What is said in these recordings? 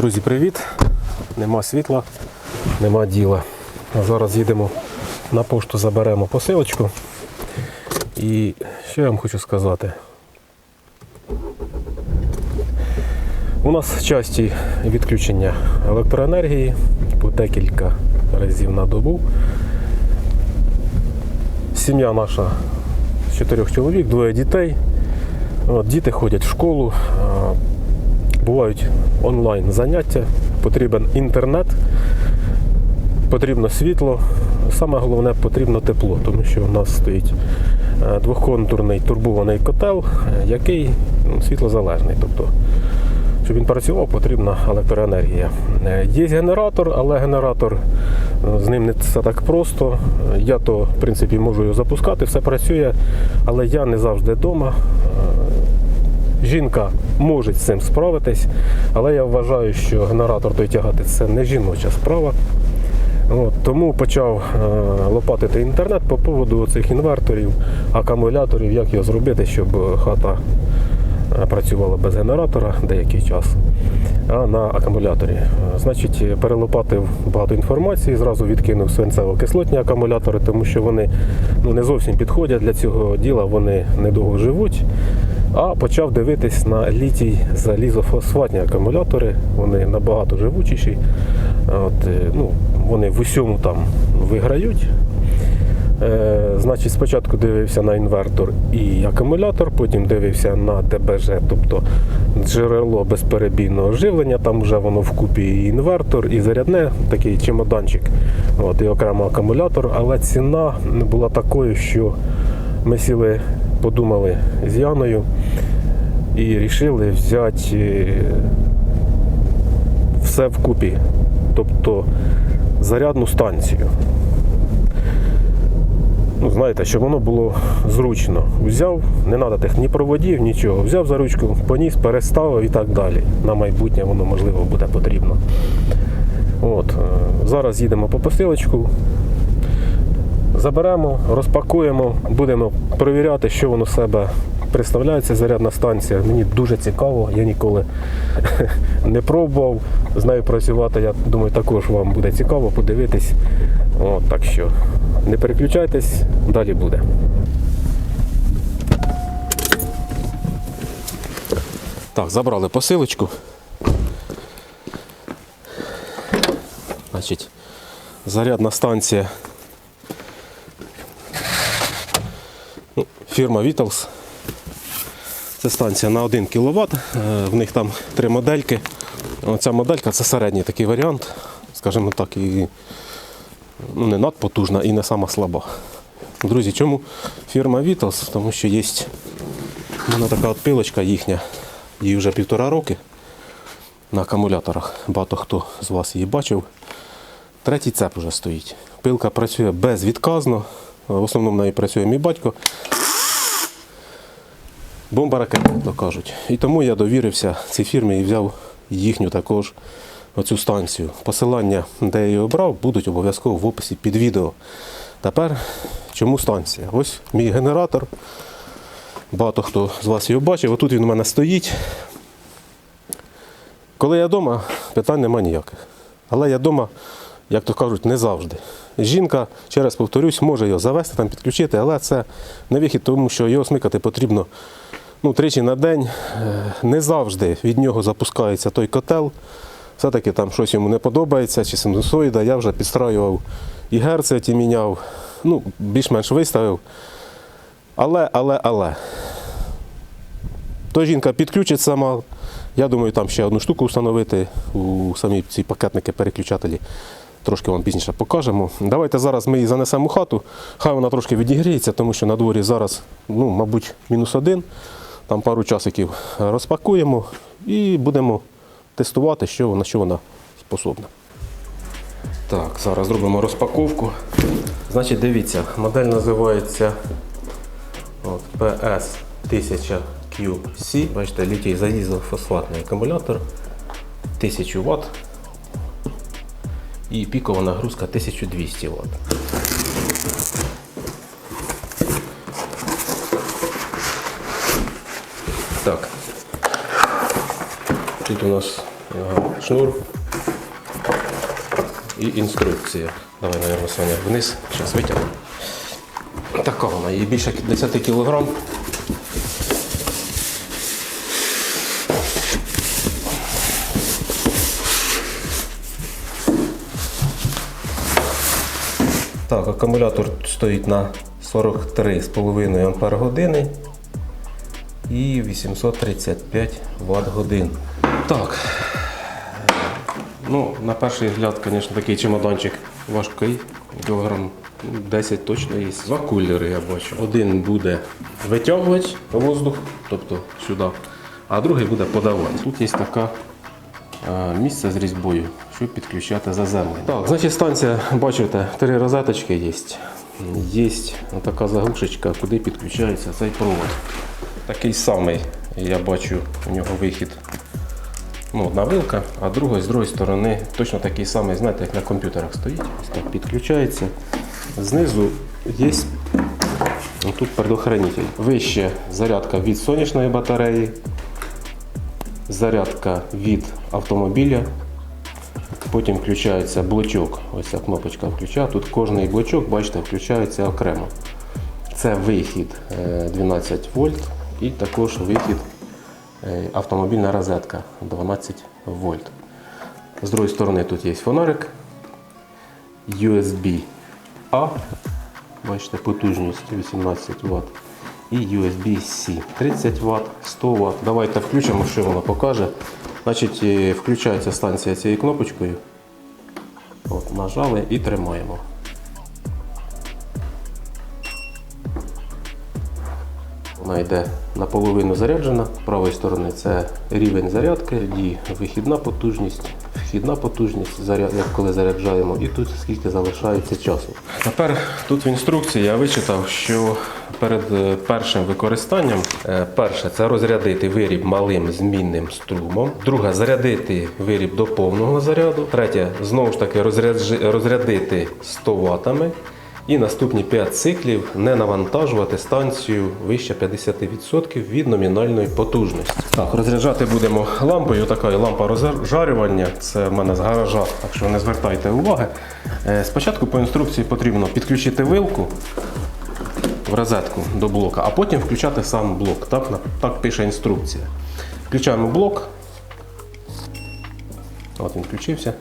Друзі, привіт! Нема світла, нема діла. Зараз їдемо на пошту, заберемо посилочку. І що я вам хочу сказати? У нас часті відключення електроенергії по декілька разів на добу. Сім'я наша з чотирьох чоловік, двоє дітей. От, діти ходять в школу, бувають онлайн заняття, потрібен інтернет, потрібно світло. Саме головне потрібно тепло, тому що в нас стоїть е, двохконтурний турбований котел, е, який ну, світлозалежний. Тобто, щоб він працював, потрібна електроенергія. Е, Є генератор, але генератор з ним не все так просто. Я то, в принципі, можу його запускати, все працює, але я не завжди вдома. Жінка може з цим справитись, але я вважаю, що генератор той тягати це не жіноча справа. От, тому почав е, лопатити інтернет по поводу цих інверторів, акумуляторів, як його зробити, щоб хата е, працювала без генератора деякий час, а на акумуляторі. Е, Значить, перелопатив багато інформації, зразу відкинув свинцево-кислотні акумулятори, тому що вони ну, не зовсім підходять для цього діла, вони недовго живуть. А почав дивитись на літій залізофосфатні акумулятори, вони набагато живучіші. От, е, ну, вони в усьому там виграють. Е, значить, спочатку дивився на інвертор і акумулятор, потім дивився на ДБЖ, тобто джерело безперебійного живлення. Там вже воно вкупі і інвертор, і зарядне, такий чемоданчик, от, і окремо акумулятор. Але ціна була такою, що ми сіли, подумали з Яною і вирішили взяти е, все вкупі, тобто зарядну станцію. Ну, знаєте, щоб воно було зручно. Взяв, не треба тих ні проводів, нічого. Взяв за ручку, поніс, переставив і так далі. На майбутнє воно можливо буде потрібно. От, е, зараз їдемо по посилочку. Заберемо, розпакуємо, будемо перевіряти, що воно з себе представляє, ця зарядна станція. Мені дуже цікаво, я ніколи не пробував. З нею працювати, я думаю, також вам буде цікаво подивитись. От, так що не переключайтесь, далі буде. Так, забрали посилочку. Значить, зарядна станція. Фірма Vitals. Це станція на 1 кВт. В них там три модельки. Оця моделька це середній такий варіант, скажімо так, і ну, не надпотужна і не сама слаба. Друзі, чому фірма Vitals? Тому що є в така от пилочка їхня, їй вже півтора роки на акумуляторах. Багато хто з вас її бачив. Третій цеп вже стоїть. Пилка працює безвідказно. В основному в неї працює мій батько. Бомба ракета, то кажуть. І тому я довірився цій фірмі і взяв їхню також оцю станцію. Посилання, де я її обрав, будуть обов'язково в описі під відео. Тепер чому станція? Ось мій генератор. Багато хто з вас його бачив. Отут він у мене стоїть. Коли я вдома, питань нема ніяких. Але я вдома, як то кажуть, не завжди. Жінка, ще раз повторюсь, може його завести, там, підключити, але це не вихід, тому що його смикати потрібно ну, тричі на день. Е, Не завжди від нього запускається той котел. Все-таки там щось йому не подобається, чи синусоїда. Я вже підстраював і герці ті міняв, ну, більш-менш виставив. Але, але, але. То жінка підключить сама. Я думаю, там ще одну штуку встановити у самі ці пакетники переключателі. Трошки вам пізніше покажемо. Давайте зараз ми її занесемо у хату. Хай вона трошки відігріється, тому що на дворі зараз, ну, мабуть, мінус один. Там пару часиків розпакуємо і будемо тестувати, що вона, що вона способна. Так, зараз зробимо розпаковку. Значить, дивіться, модель називається от, PS1000QC. Бачите, літій залізофосфатний акумулятор 1000 Вт і пікова нагрузка 1200 Вт. Так. Тут у нас Шнур і інструкція. Давай, мабуть, Соня, вниз, зараз витягнемо. Така вона, їй більше 10 кг. Так, акумулятор стоїть на 43,5 Ампер години і 835 Вт годин. Так. Ну, на перший взгляд, звісно, такий чемоданчик важкий, кілограм 10 точно є. Два кулери я бачу. Один буде витягувати воздух, тобто сюди, а другий буде подавати. Тут є така е, місце з різьбою, щоб підключати заземлення. Так, значить станція, бачите, три розеточки є. Є така заглушечка, куди підключається цей провод. Такий самий, я бачу, у нього вихід. Ну, одна вилка, а друга з другої сторони точно такий самий, знаєте, як на комп'ютерах стоїть. Ось так підключається. Знизу є тут предохранитель. Вище зарядка від сонячної батареї, зарядка від автомобіля. Потім включається блочок. Ось ця кнопочка включає. Тут кожний блочок, бачите, включається окремо. Це вихід е, 12 вольт і також вихід е, автомобільна розетка 12 вольт. З другої сторони тут є фонарик, USB A, бачите, потужність 18 Вт. І USB-C 30 Вт, 100 Вт. Давайте включимо, що воно покаже. Значить, е, включається станція цією кнопочкою. От, нажали і тримаємо. Вона йде наполовину заряджена. З правої сторони це рівень зарядки, тоді вихідна потужність, вхідна потужність, заряд- як коли заряджаємо, і тут скільки залишається часу. Тепер тут в інструкції я вичитав, що перед е, першим використанням, е, перше це розрядити виріб малим змінним струмом. Друге зарядити виріб до повного заряду. Третє знову ж таки розрядити 100 ватами. І наступні 5 циклів не навантажувати станцію вище 50% від номінальної потужності. Так, розряджати будемо лампою. Така лампа розжарювання. Це в мене з гаража, так що не звертайте уваги. Е, Спочатку по інструкції потрібно підключити вилку в розетку до блока, а потім включати сам блок. Так, так пише інструкція. Включаємо блок. От він включився.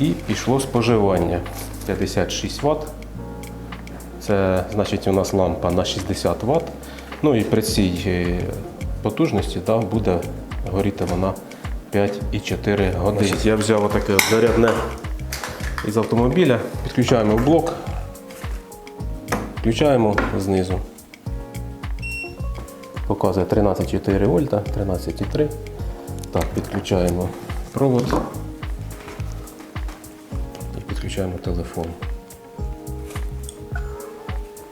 І пішло споживання 56 Вт. Це значить у нас лампа на 60 Вт. Ну і при цій е, потужності да, буде горіти вона 5,4 години. Значить, я взяв таке зарядне із автомобіля, підключаємо в блок, включаємо знизу. Показує 13,4 вольта, 13,3. Так, підключаємо провод підключаємо телефон.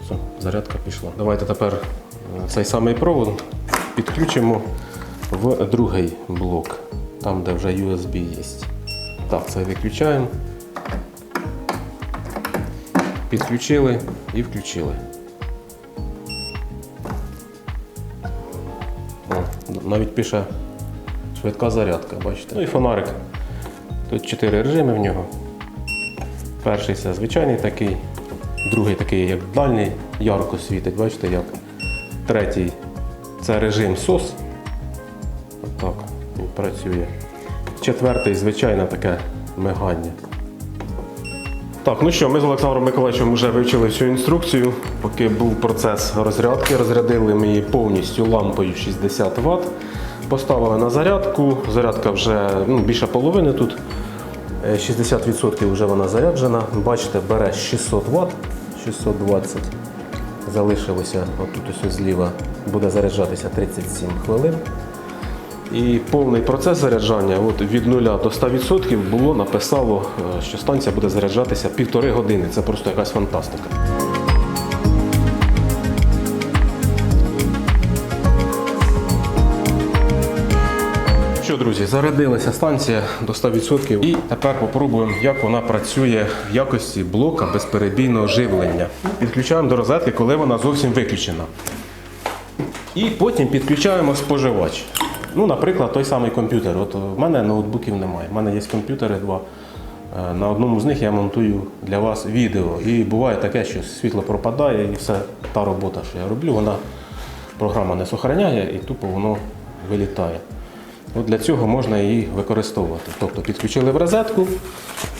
Все, зарядка пішла. Давайте тепер е, цей самий провод підключимо в другий блок, там де вже USB є. Так, це виключаємо. Підключили і включили. О, навіть пише швидка зарядка, бачите. Ну і фонарик. Тут чотири режими в нього. Перший це звичайний такий, другий такий, як дальній, ярко світить, бачите як. Третій це режим SOS. Отак він працює. Четвертий звичайне таке мигання. Так, ну що, ми з Олександром Миколаївичем вже вивчили всю інструкцію. Поки був процес розрядки, розрядили ми її повністю лампою 60 Вт. Поставили на зарядку. Зарядка вже ну, більше половини тут. Е, 60% вже вона заряджена. Бачите, бере 600 Вт, 620. Залишилося отут ось зліва буде заряджатися 37 хвилин. І повний процес заряджання от від 0 до 100% було написало, е, що станція буде заряджатися півтори години. Це просто якась фантастика. Друзі, зарядилася станція до 100%. І тепер попробуємо, як вона працює в якості блока безперебійного живлення. Підключаємо до розетки, коли вона зовсім виключена. І потім підключаємо споживач. Ну, наприклад, той самий комп'ютер. От в мене ноутбуків немає. У мене є комп'ютери два. Е, На одному з них я монтую для вас відео. І буває таке, що світло пропадає і все та робота, що я роблю, вона програма не сохраняє і тупо воно вилітає. От для цього можна її використовувати. Тобто підключили в розетку,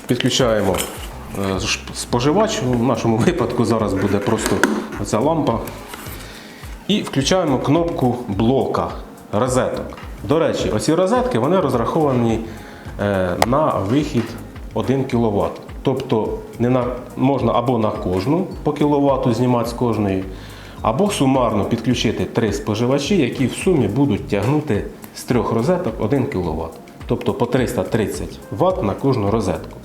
підключаємо е, споживач. Ну, В нашому випадку зараз буде просто оця лампа. І включаємо кнопку блока розеток. До речі, оці розетки вони розраховані е, на вихід 1 кВт. Тобто не на, можна або на кожну по кВт знімати з кожної, або сумарно підключити три споживачі, які в сумі будуть тягнути з трьох розеток 1 кВт. Тобто по 330 Вт на кожну розетку.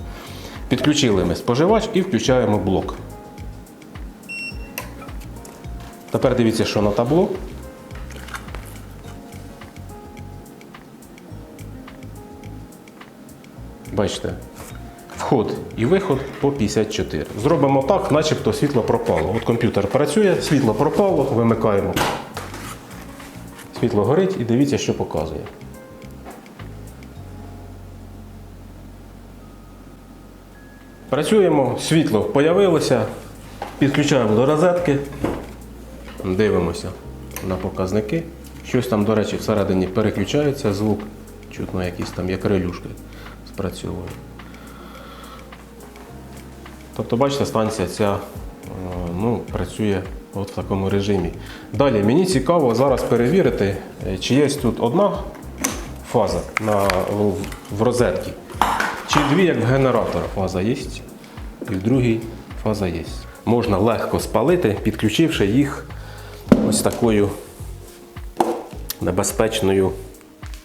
Підключили ми споживач і включаємо блок. Тепер дивіться, що на табло. Бачите, вход і виход по 54. Зробимо так, начебто світло пропало. От комп'ютер працює, світло пропало, вимикаємо. Світло горить і дивіться, що показує. Працюємо, світло появилося, підключаємо до розетки, дивимося на показники. Щось там, до речі, всередині переключається звук, чутно якісь там як релюшки спрацьовує. Тобто, бачите, станція ця е, ну, працює от в такому режимі. Далі мені цікаво зараз перевірити, е, чи є тут одна фаза на, в, розетці, чи дві, як в генератора фаза є, і в другій фаза є. Можна легко спалити, підключивши їх ось такою небезпечною,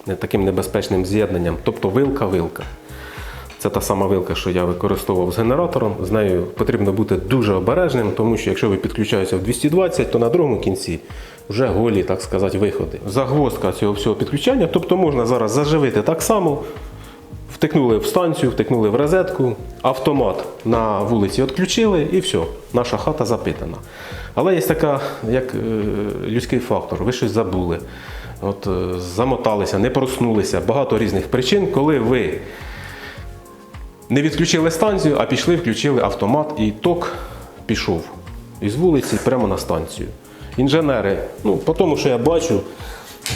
не таким небезпечним з'єднанням, тобто вилка-вилка. Це та сама вилка, що я використовував з генератором. З нею потрібно бути дуже обережним, тому що якщо ви підключаєтеся в 220, то на другому кінці вже голі, так сказати, виходи. Загвоздка цього всього підключення, тобто можна зараз заживити так само. Втикнули в станцію, втикнули в розетку, автомат на вулиці відключили і все, наша хата запитана. Але є така, як е, людський фактор, ви щось забули, от, е, замоталися, не проснулися, багато різних причин, коли ви не відключили станцію, а пішли, включили автомат і ток пішов із вулиці прямо на станцію. Інженери, ну, по тому, що я бачу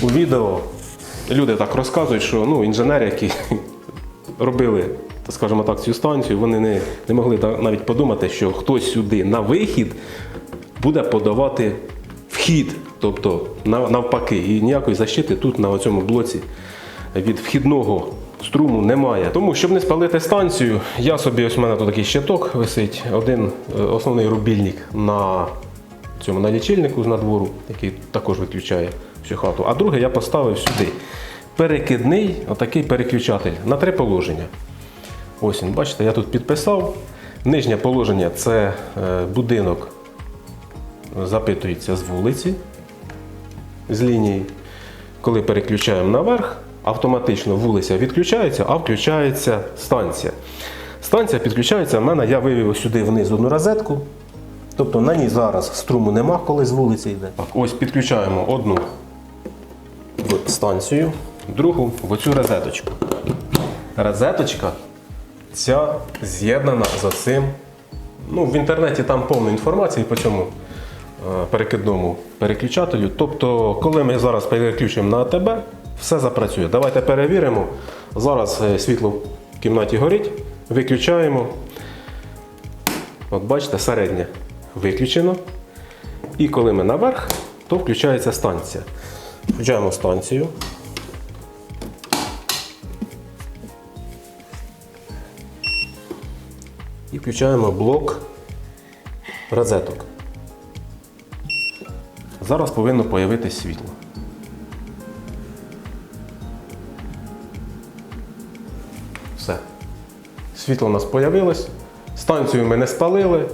у відео, люди так розказують, що ну, інженери, які робили, скажімо так, цю станцію, вони не, не могли навіть подумати, що хтось сюди на вихід буде подавати вхід, тобто навпаки. І ніякої защити тут на цьому блоці від вхідного струму немає. Тому, щоб не спалити станцію, я собі ось у мене тут такий щиток висить, один е, основний рубільник на цьому на лічильнику з надвору, який також виключає всю хату. А другий я поставив сюди. Перекидний отакий переключатель на три положення. Ось він, бачите, я тут підписав. Нижнє положення це е, будинок запитується з вулиці, з лінії. Коли переключаємо наверх, автоматично вулиця відключається, а включається станція. Станція підключається в мене, я вивів сюди вниз одну розетку. Тобто на ній зараз струму нема, коли з вулиці йде. Так, ось підключаємо одну в станцію, другу в оцю розеточку. Розеточка ця з'єднана з оцим. Ну, в інтернеті там повно інформації по цьому е, перекидному переключателю. Тобто, коли ми зараз переключимо на АТБ, все запрацює. Давайте перевіримо. Зараз е, світло в кімнаті горить, виключаємо. От бачите, середнє виключено. І коли ми наверх, то включається станція. Включаємо станцію. І включаємо блок розеток. Зараз повинно появитись світло. Світло у нас появилось. Станцію ми не спалили.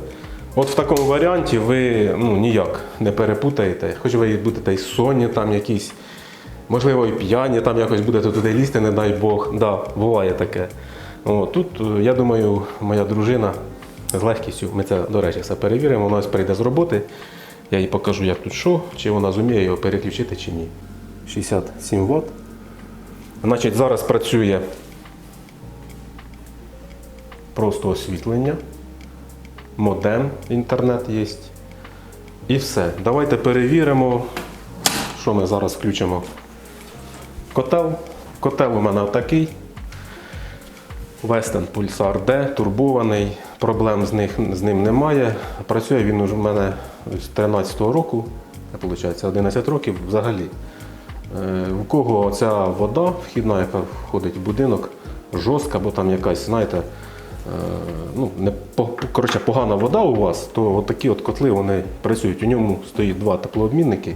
От в такому варіанті ви ну, ніяк не перепутаєте. Хоч ви будете і сонні там якісь, можливо, і п'яні там якось будете туди лізти, не дай Бог. Да, буває таке. О, тут, е, я думаю, моя дружина з легкістю, ми це, до речі, все перевіримо, вона ось прийде з роботи. Я їй покажу, як тут що, чи вона зуміє його переключити чи ні. 67 Вт. Значить, зараз працює просто освітлення, модем, інтернет є. І все. Давайте перевіримо, що ми зараз включимо. Котел. Котел у мене такий. Western Pulsar D, турбований, проблем з, них, з ним немає. Працює він в мене з 13-го року, виходить, 11 років взагалі. Е, У кого ця вода вхідна, яка входить в будинок, жорстка, бо там якась, знаєте, е, ну, не, коротше, погана вода у вас, то такі от котли вони працюють. У ньому стоїть два теплообмінники,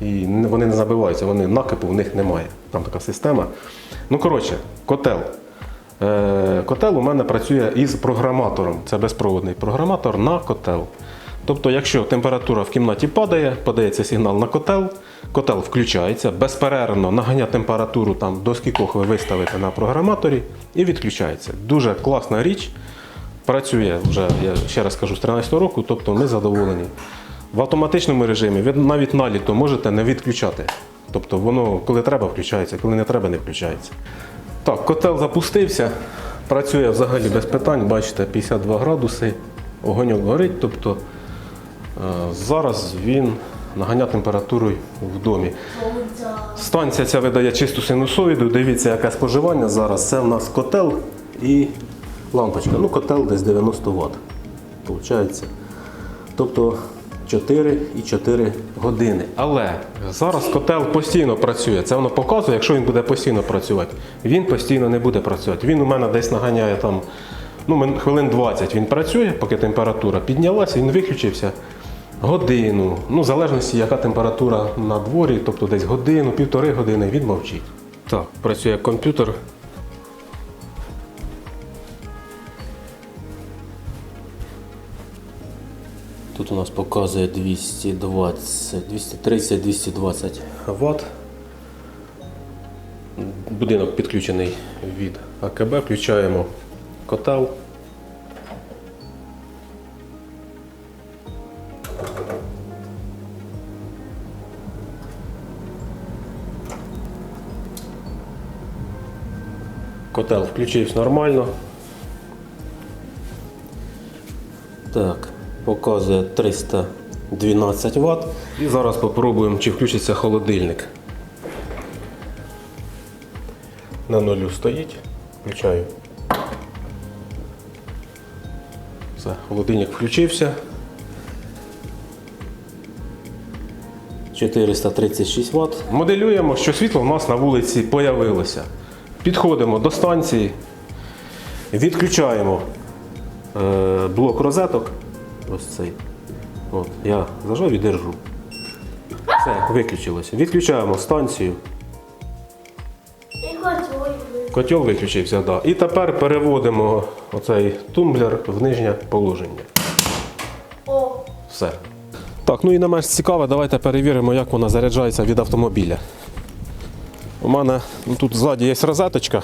і вони не забиваються, вони накипу в них немає. Там така система. Ну, коротше, котел. Е, Котел у мене працює із програматором. Це безпроводний програматор на котел. Тобто, якщо температура в кімнаті падає, подається сигнал на котел, котел включається, безперервно наганяє температуру там, до скількох ви виставите на програматорі і відключається. Дуже класна річ. Працює вже, я ще раз кажу, з 13 року, тобто ми задоволені. В автоматичному режимі ви навіть наліто можете не відключати. Тобто воно, коли треба, включається, коли не треба, не включається. Так, котел запустився, працює взагалі без питань, бачите, 52 градуси, огоньок горить. Тобто зараз він наганяє температуру в домі. Станція ця видає чисту синусоїду. Дивіться, яке споживання зараз. Це в нас котел і лампочка. Ну, котел десь 90 Вт. Получається. Тобто 4,4 години. Але зараз котел постійно працює. Це воно показує, якщо він буде постійно працювати, він постійно не буде працювати. Він у мене десь наганяє там ну, хвилин 20 він працює, поки температура піднялася, він виключився. Годину, ну, в залежності, яка температура на дворі, тобто десь годину, півтори години, він мовчить. Так, працює комп'ютер. Тут у нас показує 220, 230, 220. Вт. Будинок підключений від АКБ. Включаємо котел. Котел включився нормально. Так, показує 312 Вт. І зараз спробуємо, чи включиться холодильник. На нулю стоїть. Включаю. Все, холодильник включився. 436 Вт. Моделюємо, що світло в нас на вулиці появилося. Підходимо до станції, відключаємо е, блок розеток. Ось цей. От, я зажав і держу. Все, виключилося. Відключаємо станцію. Котел. Виключився, да. І тепер переводимо оцей тумблер в нижнє положення. О, Все. Так, ну і не менш цікаве, давайте перевіримо, як вона заряджається від автомобіля. У мене ну, тут ззаді є розеточка.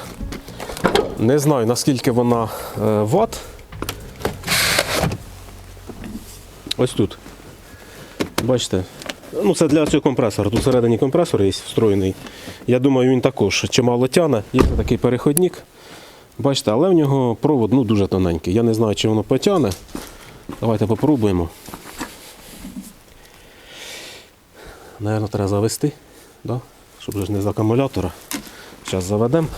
Не знаю наскільки вона е, ватт. Ось тут. Бачите? Ну, це для цього компресора. Тут всередині компресор є встроєний. Я думаю, він також чимало тяне. Є такий переходник. Бачите, але в нього провод ну, дуже тоненький. Я не знаю, чи воно потягне. Давайте попробуємо. Наверно, треба завести, да? Щоб ж не з акумулятора. Зараз заведемо.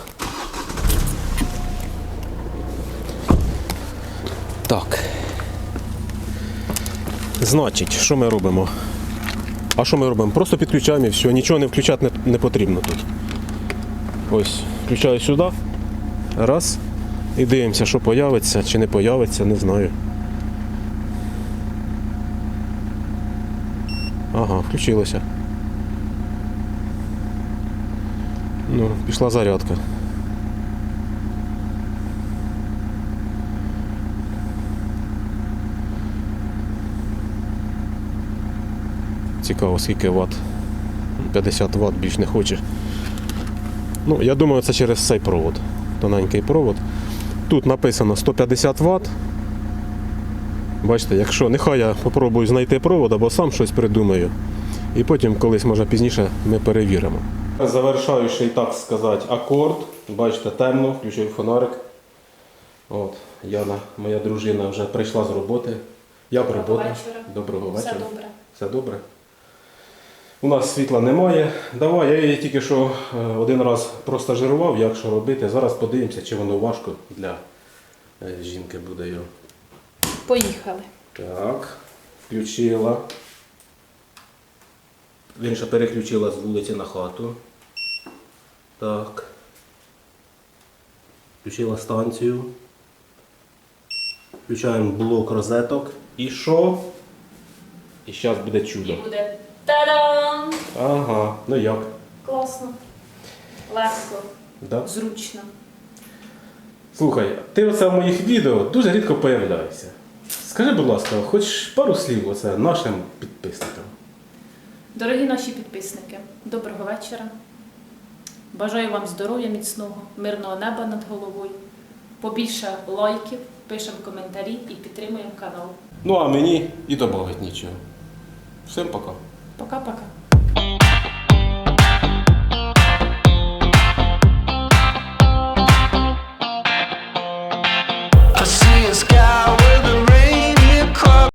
Так. Значить, що ми робимо? А що ми робимо? Просто підключаємо і все, нічого не включати не потрібно тут. Ось, включаю сюди. Раз. І дивимося, що появиться чи не появиться, не знаю. Ага, включилося. Ну, пішла зарядка. Цікаво, скільки ватт. 50 Вт більш не хоче. Ну, я думаю, це через цей провод. Тоненький провод. Тут написано 150 Вт. Бачите, якщо нехай я попробую знайти провод або сам щось придумаю. І потім колись, може пізніше, ми перевіримо. Завершаючий, так сказати, акорд. Бачите, темно, включив фонарик. От, Яна, моя дружина, вже прийшла з роботи. Як Доброго робота? вечора. Доброго Все вечора. добре. Все добре. У нас світла немає. Давай, я її тільки що е, один раз простажирував, як що робити. Зараз подивимося, чи воно важко для е, жінки буде його. Поїхали. Так, включила. Він ще переключила з вулиці на хату. Так. Включила станцію. Включаємо блок розеток. І що? І зараз буде І чудо. буде та-дам! Ага, ну як? Класно. Легко, Да? зручно. Слухай, ти оце в моїх відео дуже рідко появляєшся. Скажи, будь ласка, хоч пару слів оце нашим підписникам. Дорогі наші підписники, доброго вечора. Бажаю вам здоров'я міцного, мирного неба над головою. Побільше лайків, пишемо коментарі і підтримуємо канал. Ну а мені і добавить нічого. Всім пока. Пока-пока.